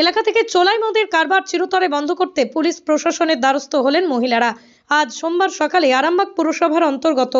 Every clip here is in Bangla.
এলাকা থেকে চোলাই মদের কারবার চিরতরে বন্ধ করতে পুলিশ প্রশাসনের দ্বারস্থ হলেন মহিলারা। আজ সোমবার সকালে আরামবাগ পুরসভার অন্তর্গত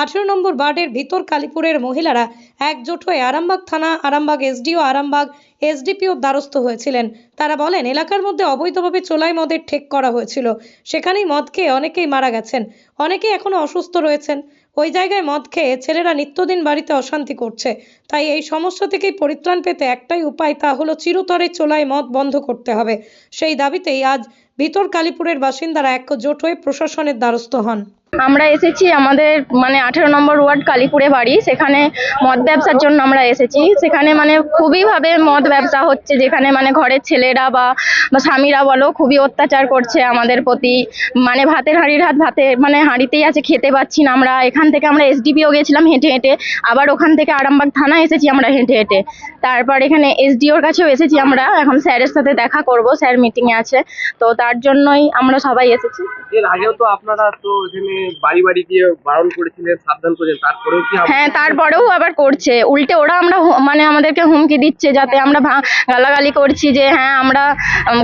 আঠেরো নম্বর ওয়ার্ডের ভিতর কালীপুরের মহিলারা একজোট হয়ে আরামবাগ থানা, আরামবাগ এসডিও, আরামবাগ এসডিপিওর দ্বারস্থ হয়েছিলেন। তারা বলেন, এলাকার মধ্যে অবৈধভাবে চোলাই মদের ঠেক করা হয়েছিল। সেখানেই মদ খেয়ে অনেকেই মারা গেছেন। অনেকেই এখনও অসুস্থ রয়েছেন। ওই জায়গায় মদ খেয়ে ছেলেরা নিত্যদিন বাড়িতে অশান্তি করছে। তাই এই সমস্যা থেকেই পরিত্রাণ পেতে একটাই উপায় তা হলো চিরতরে চোলাই মদ বন্ধ করতে হবে। সেই দাবিতেই আজ ভিতর কালীপুরের বাসিন্দারা একজোট হয়ে প্রশাসনের দ্বারস্থ হন। আমরা এসেছি আমাদের মানে আঠেরো নম্বর ওয়ার্ড কালীপুরে বাড়ি, সেখানে মদ ব্যবসার জন্য আমরা এসেছি। সেখানে মানে খুবই ভাবে মদ ব্যবসা হচ্ছে, যেখানে মানে ঘরের ছেলেরা বা স্বামীরা বলো, খুবই অত্যাচার করছে আমাদের প্রতি। মানে ভাতের হাঁড়ির হাত, ভাতে মানে হাঁড়িতেই আছে, খেতে পাচ্ছি না আমরা। এখান থেকে আমরা এসডিপিও গেছিলাম হেঁটে হেঁটে। আবার ওখান থেকে আরামবাগ থানা এসেছি আমরা হেঁটে হেঁটে। তারপর এখানে এসডিওর কাছেও এসেছি আমরা। এখন স্যারের সাথে দেখা করব, স্যার মিটিংয়ে আছে। তো তার জন্যই আমরা সবাই এসেছি। এর আগেও তো আপনারা তো এখানে বাড়ি বাড়ি গিয়ে বারণ করেছিলেন, সাবধান করেছেন তারপরেও কি হ্যাঁ তারপরেও আবার করছে। উল্টে ওরা আমরা মানে আমাদেরকে হুমকি দিচ্ছে যাতে আমরা গালাগালি করছি যে হ্যাঁ আমরা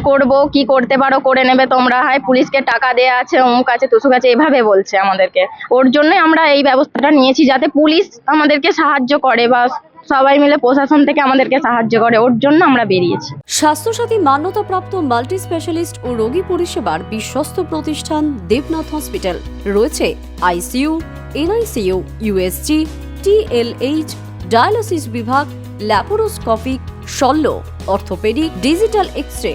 করব, কি করতে পারো, করে নেবে তোমরা। হাই পুলিশকে টাকা দেয়া আছে, অমুক আছে, তুসুক আছে, এভাবে বলছে আমাদেরকে। ওর জন্যই আমরা এই ব্যবস্থাটা নিয়েছি যাতে পুলিশ আমাদেরকে সাহায্য করে বা সবাই মিলে প্রশাসন থেকে আমাদেরকে সাহায্য করে, ওর জন্য আমরা বেরিয়েছি। স্বাস্থ্যসাথী মান্যতাপ্রাপ্ত মাল্টি স্পেশালিস্ট ও রোগী পরিষেবার বিশ্বস্ত প্রতিষ্ঠান দেবনাথ হসপিটাল। রয়েছে ICU, NICU, USG, TLH, dialysis বিভাগ, ল্যাপারোস্কোপিক, শল্য, অর্থোপেডিক, ডিজিটাল এক্স রে